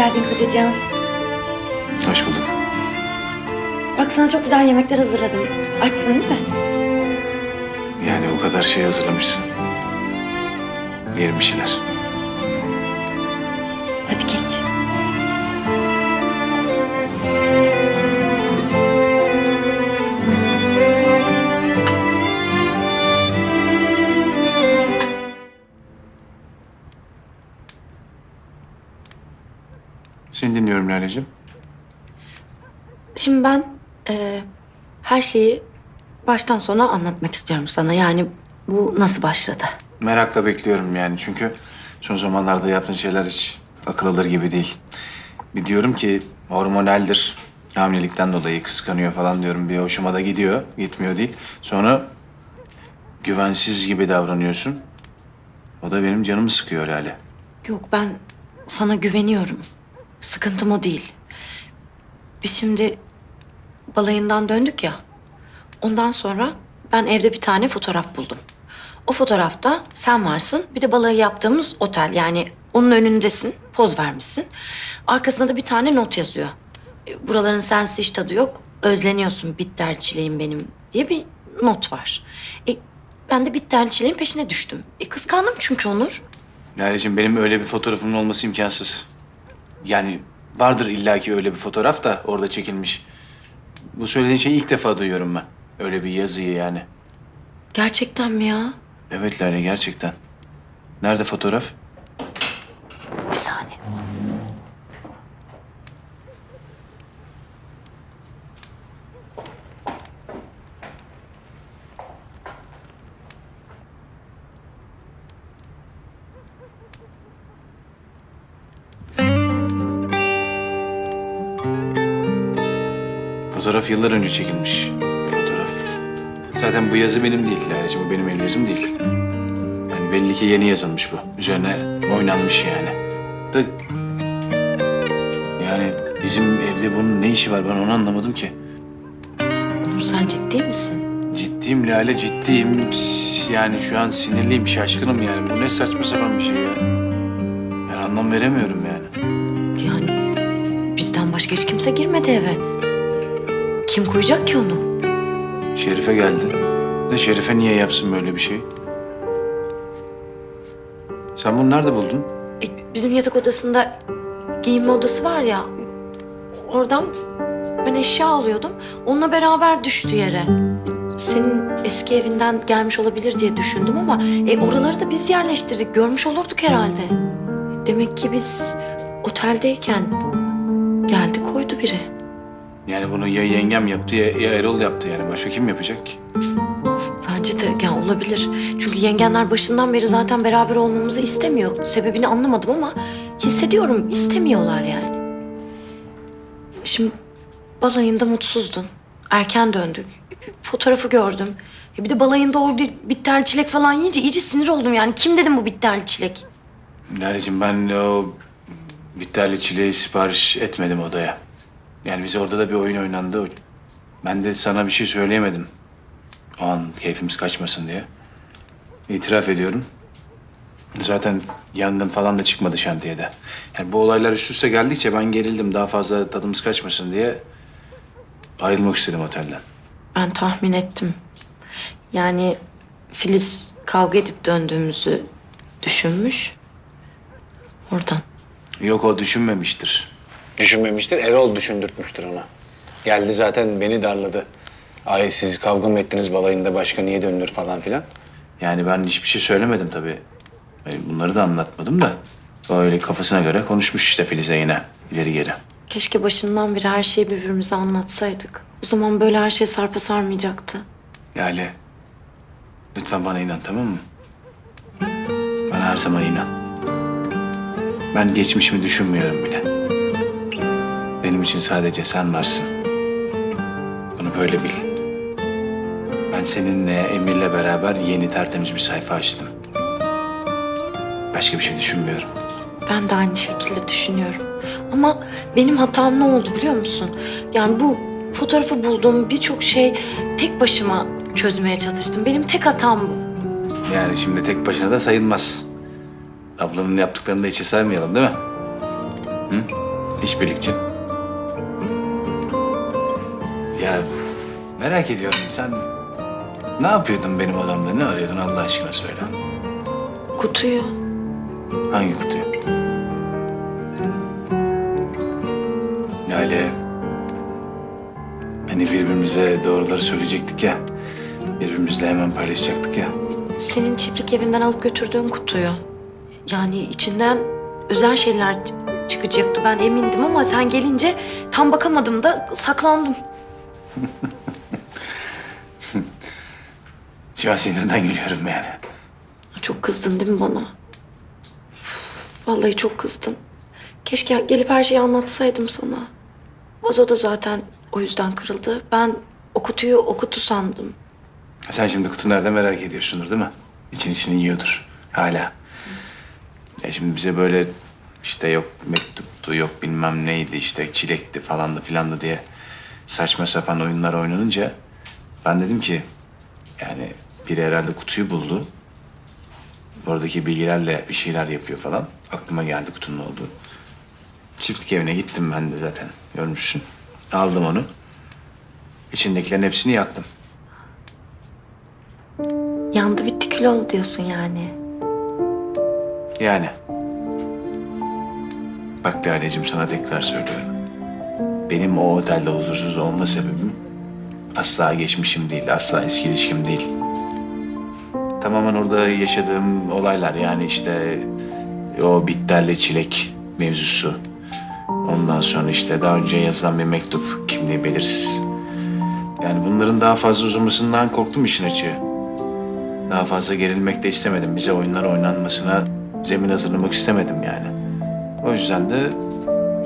geldin kocacığım. Hoş bulduk. Bak sana çok güzel yemekler hazırladım. Açsın değil mi? Yani o kadar şey hazırlamışsın. Yerim bir şeyler. Hadi geç. Seni dinliyorum Lale'cim. Şimdi ben e, her şeyi baştan sona anlatmak istiyorum sana. Yani bu nasıl başladı? Merakla bekliyorum yani çünkü son zamanlarda yaptığın şeyler hiç akıl alır gibi değil. Bir diyorum ki hormonaldir. Hamilelikten dolayı kıskanıyor falan diyorum. Bir hoşuma da gidiyor. Gitmiyor değil. Sonra güvensiz gibi davranıyorsun. O da benim canımı sıkıyor Lale. Yok ben sana güveniyorum. Sıkıntım o değil. Biz şimdi balayından döndük ya. Ondan sonra ben evde bir tane fotoğraf buldum. O fotoğrafta sen varsın. Bir de balayı yaptığımız otel. Yani onun önündesin. Poz vermişsin. Arkasında da bir tane not yazıyor. E, Buraların sensiz tadı yok. Özleniyorsun bitter çileğim benim diye bir not var. E, ben de bitter çileğin peşine düştüm. E, kıskandım çünkü Onur. Lale'cim benim öyle bir fotoğrafımın olması imkansız. Yani vardır illaki öyle bir fotoğraf da orada çekilmiş. Bu söylediğin şeyi ilk defa duyuyorum ben. Öyle bir yazıyı yani. Gerçekten mi ya? Evet Lale gerçekten. Nerede fotoğraf? Fotoğraf yıllar önce çekilmiş bir fotoğraf. Zaten bu yazı benim değil Lale'cim. Bu benim el yazım değil. Yani belli ki yeni yazılmış bu. Üzerine oynanmış yani. Da... Yani bizim evde bunun ne işi var ben onu anlamadım ki. Onur sen ciddi misin? Ciddiyim Lale ciddiyim. Yani şu an sinirliyim, şaşkınım yani. Bu ne saçma sapan bir şey ya. Ben anlam veremiyorum yani. Yani bizden başka hiç kimse girmedi eve. Kim koyacak ki onu? Şerife geldi. De Şerife niye yapsın böyle bir şey? Sen bunu nerede buldun? E, bizim yatak odasında giyinme odası var ya. Oradan ben eşya alıyordum. Onunla beraber düştü yere. Senin eski evinden gelmiş olabilir diye düşündüm ama e, oraları da biz yerleştirdik. Görmüş olurduk herhalde. Demek ki biz oteldeyken geldi koydu biri. Yani bunu ya yengem yaptı ya, ya Erol yaptı yani. Başka kim yapacak ki? Bence de yani olabilir. Çünkü yengenler başından beri zaten beraber olmamızı istemiyor. Sebebini anlamadım ama hissediyorum istemiyorlar yani. Şimdi balayında mutsuzdun. Erken döndük. Fotoğrafı gördüm. Ya bir de balayında o bir bitterli çilek falan yiyince iyice sinir oldum yani. Kim dedim bu bitterli çilek? Lale'cim ben o bitterli çileği sipariş etmedim odaya. Yani bize orada da bir oyun oynandı. Ben de sana bir şey söyleyemedim. O an keyfimiz kaçmasın diye. İtiraf ediyorum. Zaten yangın falan da çıkmadı şantiyede. Yani bu olaylar üst üste geldikçe ben gerildim. Daha fazla tadımız kaçmasın diye ayrılmak istedim otelden. Ben tahmin ettim. Yani Filiz kavga edip döndüğümüzü düşünmüş. Oradan. Yok o düşünmemiştir. Düşünmemiştir. Erol düşündürtmüştür ona. Geldi zaten beni darladı. Ay siz kavga mı ettiniz balayında başka niye dönülür falan filan. Yani ben hiçbir şey söylemedim tabii. Yani bunları da anlatmadım da. O öyle kafasına göre konuşmuş işte Filiz'e yine ileri geri. Keşke başından beri her şeyi birbirimize anlatsaydık. O zaman böyle her şey sarpa sarmayacaktı. Yani lütfen bana inan tamam mı? Bana her zaman inan. Ben geçmişimi düşünmüyorum bile. Benim için sadece sen varsın. Bunu böyle bil. Ben seninle, Emir'le beraber yeni tertemiz bir sayfa açtım. Başka bir şey düşünmüyorum. Ben de aynı şekilde düşünüyorum. Ama benim hatam ne oldu biliyor musun? Yani bu fotoğrafı buldum, birçok şey tek başıma çözmeye çalıştım. Benim tek hatam bu. Yani şimdi tek başına da sayılmaz. Ablanın yaptıklarını da içe saymayalım değil mi? Hı? işbirlikçin. Ya merak ediyorum sen ne yapıyordun benim odamda? Ne arıyordun Allah aşkına söyle. Kutuyu. Hangi kutuyu? Lale. Hani birbirimize doğruları söyleyecektik ya. Birbirimizle hemen paylaşacaktık ya. Senin çiftlik evinden alıp götürdüğün kutuyu. Yani içinden özel şeyler çıkacaktı ben emindim ama sen gelince tam bakamadım da saklandım. Şu an sinirden gülüyorum yani. Çok kızdın değil mi bana? Üf, Vallahi çok kızdın. Keşke gelip her şeyi anlatsaydım sana. Vazo da zaten o yüzden kırıldı. Ben o kutuyu o kutu sandım. Sen şimdi kutu nerede merak ediyorsundur değil mi? İçin içini yiyordur hala. Ya şimdi bize böyle işte yok mektuptu yok bilmem neydi işte çilekti falandı filandı diye saçma sapan oyunlar oynanınca ben dedim ki yani biri herhalde kutuyu buldu. Oradaki bilgilerle bir şeyler yapıyor falan. Aklıma geldi kutunun olduğu. Çiftlik evine gittim ben de zaten görmüşsün. Aldım onu. İçindekilerin hepsini yaktım. Yandı bitti kül oldu diyorsun yani. Yani. Bak Lale'cim sana tekrar söylüyorum. Benim o otelde huzursuz olma sebebim asla geçmişim değil, asla eski ilişkim değil. Tamamen orada yaşadığım olaylar yani işte o bitterli çilek mevzusu. Ondan sonra işte daha önce yazılan bir mektup kimliği belirsiz. Yani bunların daha fazla uzamasından korktum işin açığı. Daha fazla gerilmek de istemedim. Bize oyunlar oynanmasına zemin hazırlamak istemedim yani. O yüzden de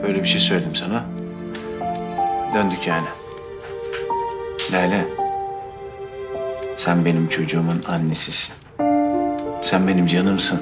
şöyle bir şey söyledim sana. Döndük yani. Lale. Sen benim çocuğumun annesisin. Sen benim canımsın.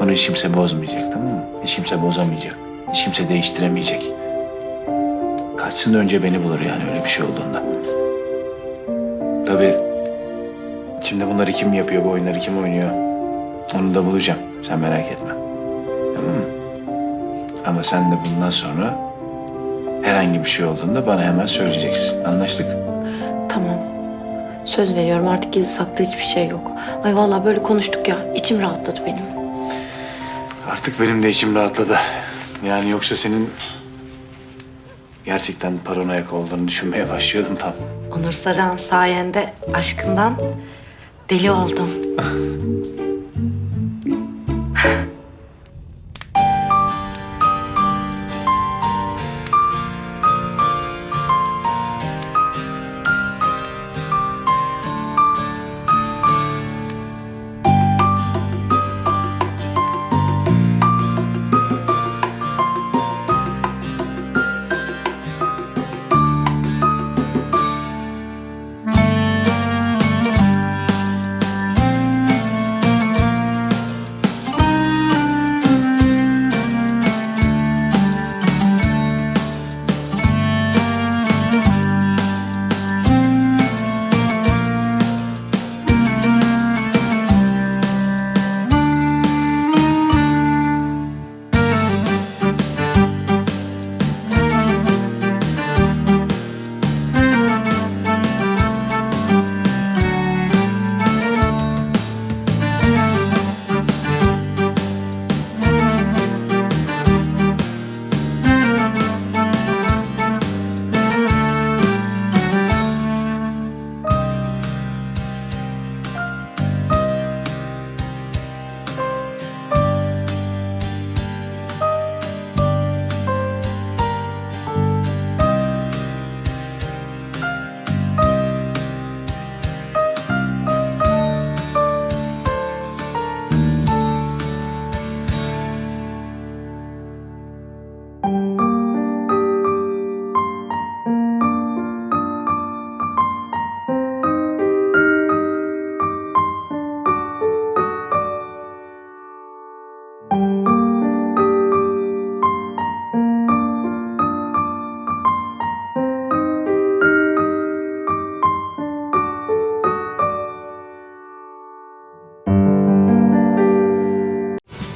Bunu hiç kimse bozmayacak tamam mı? Hiç kimse bozamayacak. Hiç kimse değiştiremeyecek. Kaçsın önce beni bulur yani öyle bir şey olduğunda. Tabii Şimdi bunları kim yapıyor, bu oyunları kim oynuyor? Onu da bulacağım. Sen merak etme. Tamam mı? Ama sen de bundan sonra herhangi bir şey olduğunda bana hemen söyleyeceksin. Anlaştık? Tamam. Söz veriyorum artık gizli saklı hiçbir şey yok. Ay vallahi böyle konuştuk ya içim rahatladı benim. Artık benim de içim rahatladı. Yani yoksa senin gerçekten paranoyak olduğunu düşünmeye başlıyordum tam. Onur Saran sayende aşkından deli oldum.